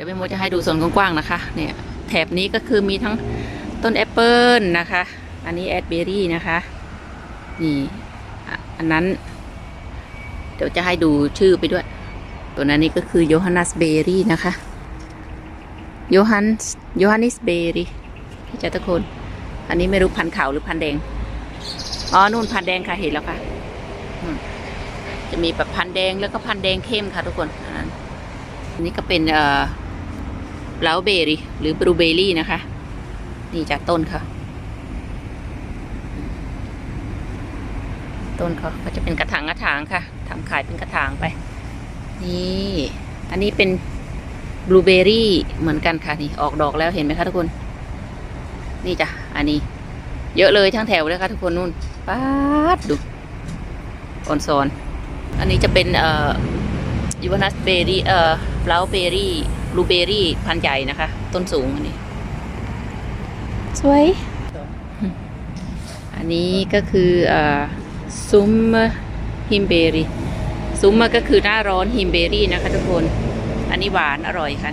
ดี๋ยวแม่โมจะให้ดูส่วนกว้างๆนะคะ เนี่ยแถบนี้ก็คือมีทั้งต้นแอปเปิลนะคะ อันนี้แอดเบอรี่นะคะ นี่ อันนั้น เดี๋ยวจะให้ดูชื่อไปด้วย ตัวนั้นนี่ก็คือโยฮันนัสเบอรี่นะคะโยฮันโยฮันนิสเบอรี่พี่จ้าทุกคน อันนี้ไม่รู้พันขาวหรือพันแดง อ๋อ นู่นพันแดงค่ะเห็นแล้วค่ะ จะมีแบบพันแดงแล้วก็พันแดงเข้มค่ะทุกคนอันนั้นอันนี้ก็เป็นเอ่อ ลาวเบอรี่หรือบลูเบอรี่นะคะ นี่จากต้นค่ะ ต้นเขาก็จะเป็นกระถางกระถางค่ะทำขายเป็นกระถางไป นี่ อันนี้เป็นบลูเบอรี่เหมือนกันค่ะนี่ออกดอกแล้วเห็นไหมคะทุกคน นี่จ้ะอันนี้ เยอะเลยทั้งแถวเลยค่ะทุกคนนู่นป๊าดดูออนซอนอันนี้จะเป็นเอ่อยูวานัสเบอรี่เอ่อ ฟลาวเบอรี่บลูเบอรี่พันธุ์ใหญ่นะคะ ต้นสูงอันนี้ สวย อันนี้ก็คือเอ่อซุ้มฮิมเบอรี่ซุ้มก็คือหน้าร้อนฮิมเบอรี่นะคะทุกคน อันนี้หวานอร่อยค่ะ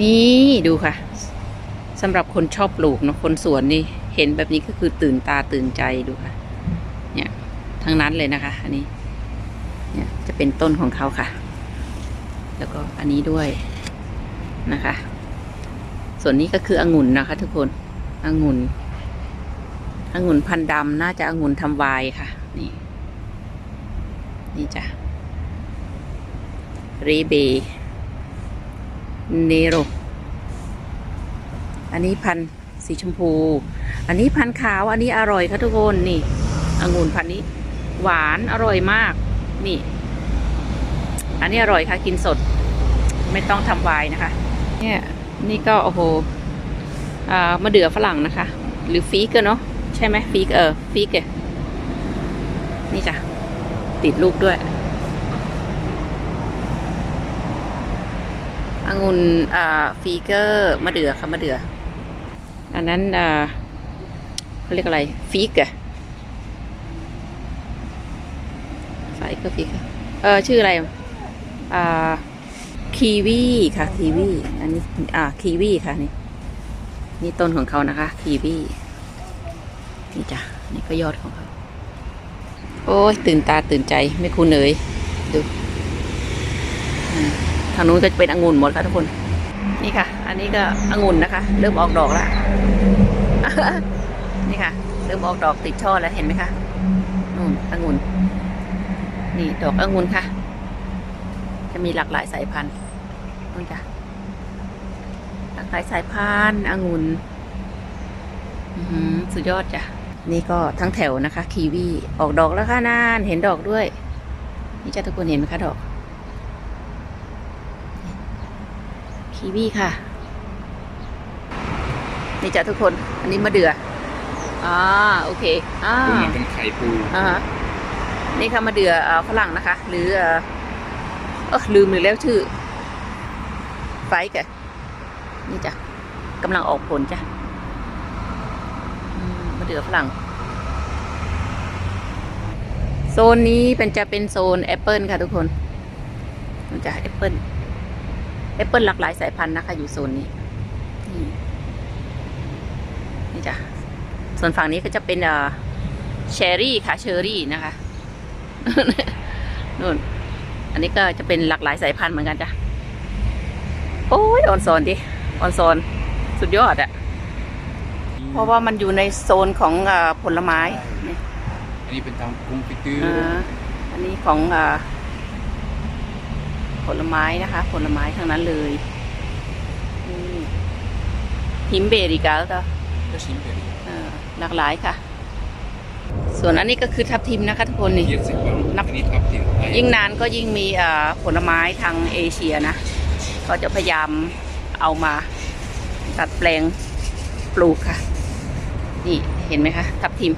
นี่ดูค่ะสำหรับคนชอบปลูกเนาะคนสวนนี่เห็นแบบนี้ก็คือตื่นตาตื่นใจดูค่ะ เนี่ยทั้งนั้นเลยนะคะ อันนี้ เนี่ยจะเป็นต้นของเขาค่ะ แล้วก็อันนี้ด้วยนะคะ ส่วนนี้ก็คือองุ่นนะคะ ทุกคนองุ่นองุ่นพันดำน่าจะองุ่นทำวายค่ะ นี่ นี่จ้ะเรเบเนโรอันนี้พันสีชมพู อันนี้พันขาว อันนี้อร่อยค่ะทุกคน นี่องุ่นพันนี้ หวานอร่อยมาก นี่ อันนี้อร่อยค่ะ กินสด ไม่ต้องทำวายนะคะ เนี่ยนี่ก็โอ้โหอ่ามะเดื่อฝรั่งนะคะ หรือฟีกอะเนาะใช่ไหมฟีกเออฟีกเอนี่จ้ะ ติดลูกด้วยองุ่นอ่าฟีเกอร์มะเดื่อค่ะมะเดื่ออันนั้นอ่าเขาเรียกอะไรฟีกอะไฟก็ฟีกอเออชื่ออะไร คีวีค่ะคีวีอันนี้อ่าคีวีค่ะนี่นี่ต้นของเขานะคะ คีวีนี่จ้ะนี่ก็ยอดของเขาโอ้ยตื่นตาตื่นใจไม่คุ้นเลยดูทางนู้นก็จะเป็นองุ่นหมดค่ะทุกคน นี่ค่ะ อันนี้ก็องุ่นนะคะ เริ่มออกดอกแล้วนี่ค่ะ เริ่มออกดอกติดช่อแล้วเห็นไหมคะนู่นองุ่น นี่ดอกองุ่นค่ะ จะมีหลากหลายสายพันธุ์นู่นจ้ะหลากหลายสายพันธุ์องุ่นอื้อหือสุดยอดจ้ะ นี่ก็ทั้งแถวนะคะ คีวีออกดอกแล้วค่ะนานเห็นดอกด้วย นี่จ้ะทุกคนเห็นไหมคะดอก คีวีค่ะ นี่จ้ะทุกคน อันนี้มะเดือ่ออ่าโอเคอ่าปูมันเป็นไข่ปูอ่าฮะนี่ค่ะมะเดือ่อเอ่อฝรั่งนะคะ หรือ เออลืมหรือแล้วชื่อ ไฟกะนี่จ้ะกำลังออกผลจ้ะมะเดือฝรั่ง โซนนี้เป็นจะเป็นโซนแอปเปิลค่ะทุกคนมันจะแอปเปิลแอปเปิลหลากหลายสายพันธุ์นะคะ อยู่โซนนี้ นี่นี่จ้ะส่วนฝั่งนี้ก็จะเป็นเอ่อเชอรี่ค่ะ เชอรี่นะคะนู่น อันนี้ก็จะเป็นหลากหลายสายพันธุ์เหมือนกันจ้ะ โอ้ยออนซอนดิออนซอนสุดยอดอะเพราะว่ามันอยู่ในโซนของเออผลไม้นี่อันนี้เป็นทำกุ้งฟิตตื้ออ่าอันนี้ของเออผลไม้นะคะ ผลไม้ทั้งนั้นเลยนี่หิมเบริกาแล้วก็ก็ชิ้นเป็นเอ่อหลากหลายค่ะ ส่วนอันนี้ก็คือทับทิมนะคะทุกคนนี่เยียดสิบวันนับอันนี้ทับทิมไทยยิ่งนานก็ยิ่งมีเอ่อผลไม้ทางเอเชียนะก็จะพยายามเอามาตัดแปลงปลูกค่ะ นี่เห็นไหมคะ ทับทิม